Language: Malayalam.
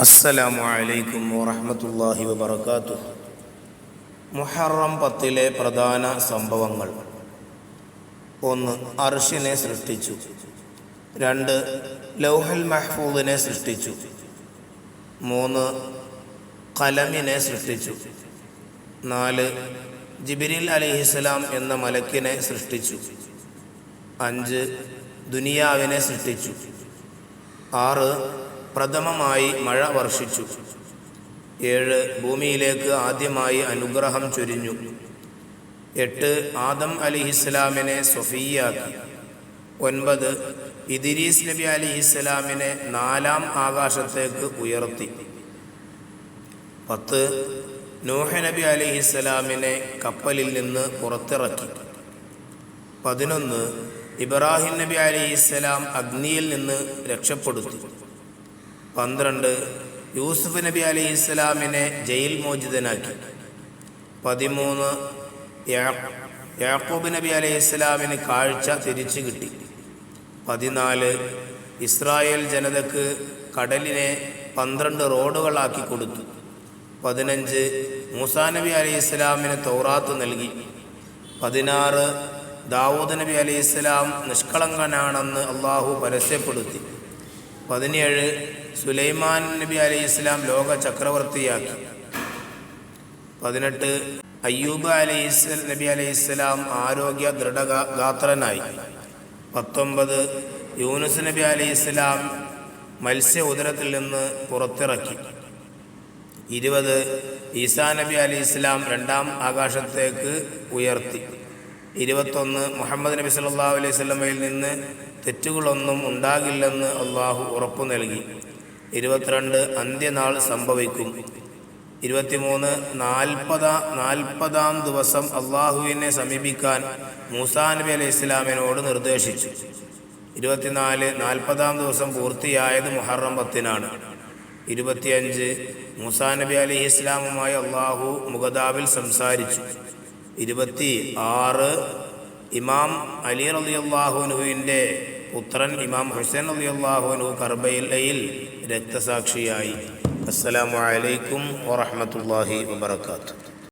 അസ്സലാമു അലൈക്കും വറഹ്മത്തുള്ളാഹി വബറകാതുഹു. മുഹറം പത്തിലെ പ്രധാന സംഭവങ്ങൾ. ഒന്ന് അർഷിനെ സൃഷ്ടിച്ചു. രണ്ട് ലൗഹൽ മഹ്ഫൂദിനെ സൃഷ്ടിച്ചു. മൂന്ന് കലമിനെ സൃഷ്ടിച്ചു. നാല് ജിബിരിൽ അലിഹിസ്സലാം എന്ന മലക്കിനെ സൃഷ്ടിച്ചു. അഞ്ച് ദുനിയാവിനെ സൃഷ്ടിച്ചു. ആറ് പ്രഥമമായി മഴ വർഷിച്ചു. ഏഴ് ഭൂമിയിലേക്ക് ആദ്യമായി അനുഗ്രഹം ചൊരിഞ്ഞു. എട്ട് ആദം അലിഹിസ്സലാമിനെ സൊഫിയാക്കി ഒൻപത് ഇദിരീസ് നബി അലിഹിസ്സലാമിനെ നാലാം ആകാശത്തേക്ക് ഉയർത്തി. പത്ത് നൂഹ നബി അലിഹിസ്സലാമിനെ കപ്പലിൽ നിന്ന് പുറത്തിറക്കി. പതിനൊന്ന് ഇബ്രാഹിം നബി അലിഹിസ്സലാം അഗ്നിയിൽ നിന്ന് രക്ഷപ്പെടുത്തി. പന്ത്രണ്ട് യൂസുഫ് നബി അലൈഹി ഇസ്ലാമിനെ ജയിൽ മോചിതനാക്കി. പതിമൂന്ന് യാക്കൂബ് നബി അലൈഹി ഇസ്ലാമിന് കാഴ്ച തിരിച്ചു കിട്ടി. പതിനാല് ഇസ്രായേൽ ജനതക്ക് കടലിനെ പന്ത്രണ്ട് റോഡുകളാക്കി കൊടുത്തു. പതിനഞ്ച് മൂസാ നബി അലൈഹി ഇസ്ലാമിന് തൗറാത്ത് നൽകി. പതിനാറ് ദാവൂദ് നബി അലൈഹി ഇസ്ലാം നിഷ്കളങ്കനാണെന്ന് അള്ളാഹു പരസ്യപ്പെടുത്തി. പതിനേഴ് സുലൈമാൻ നബി അലൈഹി ഇസ്ലാം ലോക ചക്രവർത്തിയാക്കി. പതിനെട്ട് അയ്യൂബ് അലൈഹി നബി അലൈഹി ഇസ്ലാം ആരോഗ്യ ദൃഢഗാത്രനായി പത്തൊമ്പത് യൂനുസ് നബി അലൈഹി ഇസ്ലാം മത്സ്യ ഉദരത്തിൽ നിന്ന് പുറത്തിറക്കി. ഇരുപത് ഈസാ നബി അലി ഇസ്ലാം രണ്ടാം ആകാശത്തേക്ക് ഉയർത്തി. ഇരുപത്തൊന്ന് മുഹമ്മദ് നബി സല്ലാ അലൈഹി സ്വലമയിൽ നിന്ന് തെറ്റുകളൊന്നും ഉണ്ടാകില്ലെന്ന് അള്ളാഹു ഉറപ്പു നൽകി. ഇരുപത്തിരണ്ട് അന്ത്യനാൾ സംഭവിക്കും. ഇരുപത്തിമൂന്ന് നാൽപ്പതാ നാൽപ്പതാം ദിവസം അള്ളാഹുവിനെ സമീപിക്കാൻ മൂസാ നബി അലൈഹി ഇസ്ലാമിനോട് നിർദ്ദേശിച്ചു. ഇരുപത്തിനാല് നാൽപ്പതാം ദിവസം പൂർത്തിയായത് മുഹറം പത്തിനാണ് ഇരുപത്തിയഞ്ച് മൂസാ നബി അലൈഹി ഇസ്ലാമുമായി അള്ളാഹു മുഖതാബിൽ സംസാരിച്ചു. ഇരുപത്തി ആറ് ഇമാം അലി റലി അള്ളാഹുനുവിന്റെ പുത്രൻ ഇമാം ഹുസൈൻ അലി അള്ളാഹുനു കർബയിലയിൽ രക്തസാക്ഷിയായി. അസ്സലാമു അലൈക്കും വറഹ്മത്തുള്ളാഹി വബറകാതുഹു.